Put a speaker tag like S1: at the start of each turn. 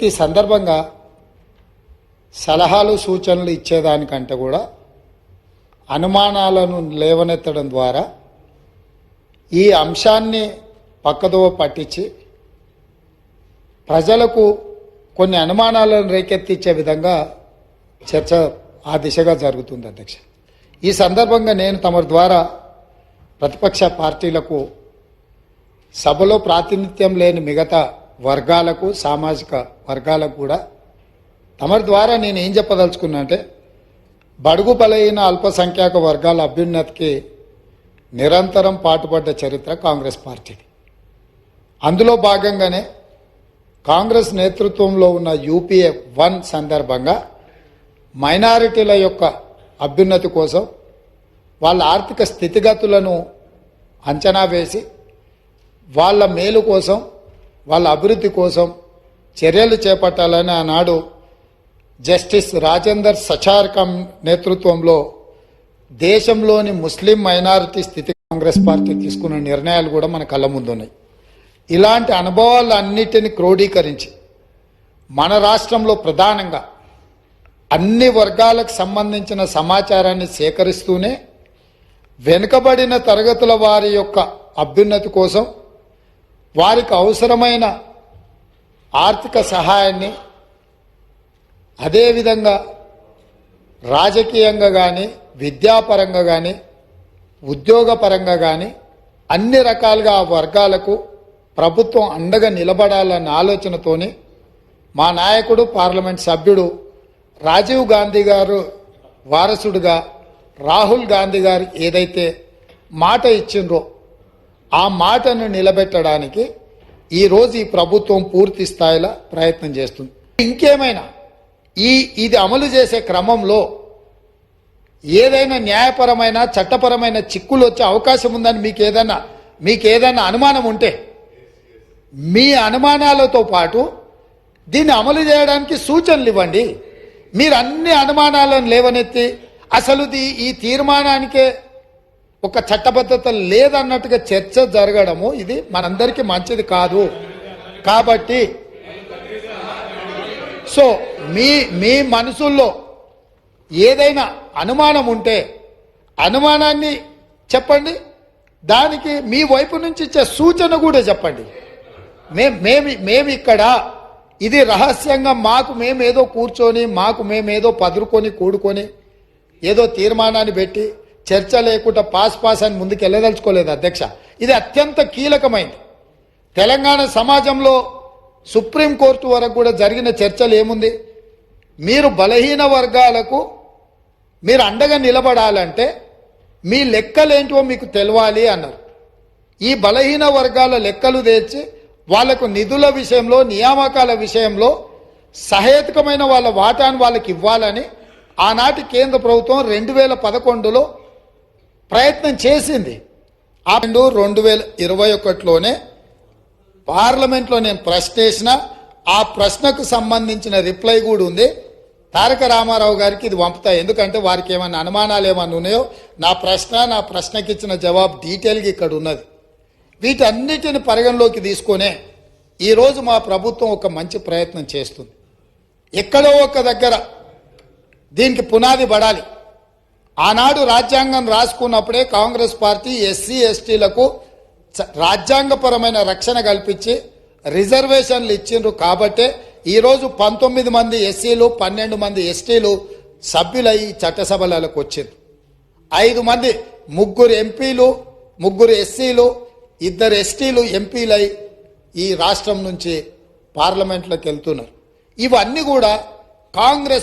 S1: ఈ సందర్భంగా సలహాలు సూచనలు ఇచ్చేదానికంటే కూడా అనుమానాలను లేవనెత్తడం ద్వారా ఈ అంశాన్ని పక్కదోవ పట్టించి ప్రజలకు కొన్ని అనుమానాలను రేకెత్తించే విధంగా చర్చ ఆ దిశగా జరుగుతుంది అధ్యక్ష. ఈ సందర్భంగా నేను తమ ద్వారా ప్రతిపక్ష పార్టీలకు సభలో ప్రాతినిధ్యం లేని మిగతా వర్గాలకు సామాజిక వర్గాలకు కూడా తమరి ద్వారా నేను ఏం చెప్పదలుచుకున్నా అంటే బడుగు బలైన అల్పసంఖ్యాక వర్గాల అభ్యున్నతికి నిరంతరం పాటుపడ్డ చరిత్ర కాంగ్రెస్ పార్టీది. అందులో భాగంగానే కాంగ్రెస్ నేతృత్వంలో ఉన్న యూపీఏ వన్ సందర్భంగా మైనారిటీల యొక్క అభ్యున్నతి కోసం వాళ్ళ ఆర్థిక స్థితిగతులను అంచనా వేసి వాళ్ళ మేలు కోసం వాళ్ళ అభివృద్ధి కోసం చర్యలు చేపట్టాలని ఆనాడు జస్టిస్ రాజేందర్ సచార్కం నేతృత్వంలో దేశంలోని ముస్లిం మైనారిటీ స్థితి కాంగ్రెస్ పార్టీ తీసుకున్న నిర్ణయాలు కూడా మన కళ్ళ ముందున్నాయి. ఇలాంటి అనుభవాలన్నిటిని క్రోడీకరించి మన రాష్ట్రంలో ప్రధానంగా అన్ని వర్గాలకు సంబంధించిన సమాచారాన్ని సేకరిస్తూనే వెనుకబడిన తరగతుల వారి యొక్క అభ్యున్నతి కోసం వారికి అవసరమైన ఆర్థిక సహాయాన్ని అదేవిధంగా రాజకీయంగా కానీ విద్యాపరంగా కానీ ఉద్యోగపరంగా కానీ అన్ని రకాలుగా ఆ వర్గాలకు ప్రభుత్వం అండగా నిలబడాలన్న ఆలోచనతోని మా నాయకుడు పార్లమెంట్ సభ్యుడు రాజీవ్ గాంధీ గారు వారసుడుగా రాహుల్ గాంధీ గారు ఏదైతే మాట ఇచ్చిండ్రో ఆ మాటను నిలబెట్టడానికి ఈరోజు ఈ ప్రభుత్వం పూర్తి స్థాయిలో ప్రయత్నం చేస్తుంది. ఇంకేమైనా ఈ ఇది అమలు చేసే క్రమంలో ఏదైనా న్యాయపరమైన చట్టపరమైన చిక్కులు వచ్చే అవకాశం ఉందని మీకు ఏదైనా మీకు ఏదైనా అనుమానం ఉంటే మీ అనుమానాలతో పాటు దీన్ని అమలు చేయడానికి సూచనలు ఇవ్వండి. మీరు అన్ని అనుమానాలను లేవనెత్తి అసలు ఈ తీర్మానానికే ఒక చట్టబద్ధత లేదన్నట్టుగా చర్చ జరగడము ఇది మనందరికీ మంచిది కాదు. కాబట్టి సో మీ మీ మనసుల్లో ఏదైనా అనుమానం ఉంటే అనుమానాన్ని చెప్పండి. దానికి మీ వైపు నుంచి ఇచ్చే సూచన కూడా చెప్పండి. మేము మేము మేము ఇక్కడ ఇది రహస్యంగా మాకు మేమేదో కూర్చొని మాకు మేము ఏదో పదురుకొని కూడుకొని ఏదో తీర్మానాన్ని పెట్టి చర్చ లేకుండా పాస్ పాస్ అని ముందుకు వెళ్ళదలుచుకోలేదు అధ్యక్ష. ఇది అత్యంత కీలకమైంది. తెలంగాణ సమాజంలో సుప్రీంకోర్టు వరకు కూడా జరిగిన చర్చలు ఏముంది? మీరు బలహీన వర్గాలకు మీరు అండగా నిలబడాలంటే మీ లెక్కలేంటివో మీకు తెలవాలి అన్నారు. ఈ బలహీన వర్గాల లెక్కలు తెచ్చి వాళ్ళకు నిధుల విషయంలో నియామకాల విషయంలో సహేతుకమైన వాళ్ళ వాటాను వాళ్ళకి ఇవ్వాలని ఆనాటి కేంద్ర ప్రభుత్వం రెండు వేల పదకొండులో ప్రయత్నం చేసింది. ఆ రెండు రెండు వేల ఇరవై ఒకటిలోనే పార్లమెంట్లో నేను ప్రశ్న వేసిన ఆ ప్రశ్నకు సంబంధించిన రిప్లై కూడా ఉంది. తారక రామారావు గారికి ఇది పంపుతాయి ఎందుకంటే వారికి ఏమైనా అనుమానాలు ఏమైనా ఉన్నాయో నా ప్రశ్న నా ప్రశ్నకి ఇచ్చిన జవాబు డీటెయిల్గా ఇక్కడ ఉన్నది. వీటన్నిటిని పరిగణలోకి తీసుకునే ఈరోజు మా ప్రభుత్వం ఒక మంచి ప్రయత్నం చేస్తుంది. ఎక్కడో ఒక దగ్గర దీనికి పునాది పడాలి. ఆనాడు రాజ్యాంగం రాసుకున్నప్పుడే కాంగ్రెస్ పార్టీ ఎస్సీ ఎస్టీలకు రాజ్యాంగపరమైన రక్షణ కల్పించి రిజర్వేషన్లు ఇచ్చిండ్రు కాబట్టే ఈరోజు పంతొమ్మిది మంది ఎస్సీలు పన్నెండు మంది ఎస్టీలు సభ్యులై చట్టసభలకు వచ్చింది ఐదు మంది ముగ్గురు ఎంపీలు ముగ్గురు ఎస్సీలు ఇద్దరు ఎస్టీలు ఎంపీలై ఈ రాష్ట్రం నుంచి పార్లమెంట్లోకి వెళ్తున్నారు. ఇవన్నీ కూడా కాంగ్రెస్